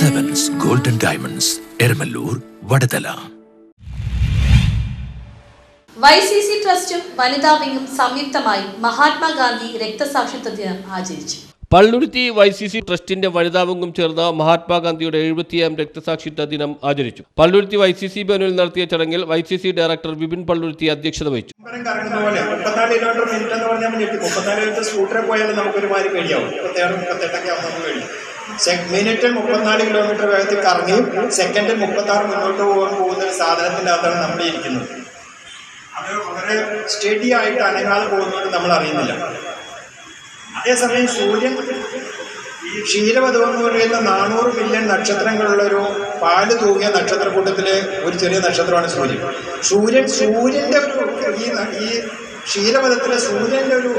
Diamonds Eramalloor Vadathala Y C C ട്രസ്റ്റും വനിതാ വിങ്ങും സംയുക്തമായി മഹാത്മാഗാന്ധി രക്തസാക്ഷിത്വ ദിനം ആചരിച്ചു. പള്ളുരുത്തി വൈ സി സി ട്രസ്റ്റിന്റെ വനിതാവംഗം ചേർന്ന് മഹാത്മാഗാന്ധിയുടെ എഴുപത്തിയാം രക്തസാക്ഷിത്വ ദിനം ആചരിച്ചു. പള്ളുരുത്തി വൈ സി സി ഭവനിൽ നടത്തിയ ചടങ്ങിൽ Y C C director Vipin Palluruthy അധ്യക്ഷത വഹിച്ചു. മിനിറ്റ് മുപ്പത്തിനാല് കിലോമീറ്റർ വേഗത്തിൽ കറങ്ങി സെക്കൻഡിൽ മുപ്പത്തി ആറ് മുന്നോട്ട് പോകാൻ പോകുന്ന ഒരു സാധനത്തിന്റെ അകത്താണ് നമ്മൾ ഇരിക്കുന്നത്. അത് വളരെ സ്റ്റഡി ആയിട്ട് അനങ്ങാതെ പോകുന്നത് നമ്മൾ അറിയുന്നില്ല. അതേസമയം സൂര്യൻ ഈ ക്ഷീരവധം എന്ന് പറയുന്ന നാനൂറ് മില്യൺ നക്ഷത്രങ്ങളുള്ളൊരു പാൽ തൂങ്ങിയ നക്ഷത്രക്കൂട്ടത്തിലെ ഒരു ചെറിയ നക്ഷത്രമാണ് സൂര്യൻ. സൂര്യൻ സൂര്യന്റെ ഒരു ഈ ഈ ക്ഷീരപഥത്തിലെ സൂര്യന്റെ ഒരു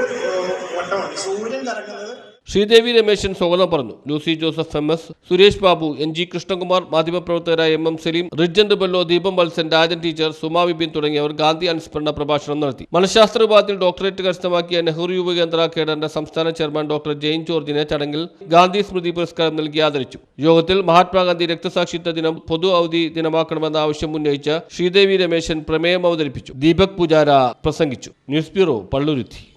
വട്ടമാണ്. സൂര്യൻ കറങ്ങുന്നത് ശ്രീദേവി രമേശൻ സ്വാഗതം പറഞ്ഞു. Lucy Joseph M S Suresh Babu N G Krishnakumar മാധ്യമപ്രവർത്തകരായ M M Saleem റിജന്റ് ബെല്ലോ ദീപം വത്സൻ രാജൻ ടീച്ചർ സുമാ വിപിൻ തുടങ്ങിയവർ ഗാന്ധി അനുസ്മരണ പ്രഭാഷണം നടത്തി. മനഃശാസ്ത്ര വിഭാഗത്തിൽ ഡോക്ടറേറ്റ് കരസ്ഥമാക്കിയ നെഹ്റു യുവകേന്ദ്ര കേഡറിന്റെ സംസ്ഥാന ചെയർമാൻ ഡോക്ടർ ജെയിൻ ജോർജിനെ ചടങ്ങിൽ ഗാന്ധി സ്മൃതി പുരസ്കാരം നൽകി ആദരിച്ചു. യോഗത്തിൽ മഹാത്മാഗാന്ധി രക്തസാക്ഷിത്വ ദിനം പൊതു അവധി ദിനമാക്കണമെന്ന ആവശ്യം ഉന്നയിച്ച ശ്രീദേവി രമേശൻ പ്രമേയം അവതരിപ്പിച്ചു. ദീപക് പൂജാര പ്രസംഗിച്ചു. News bureau Palluruthy.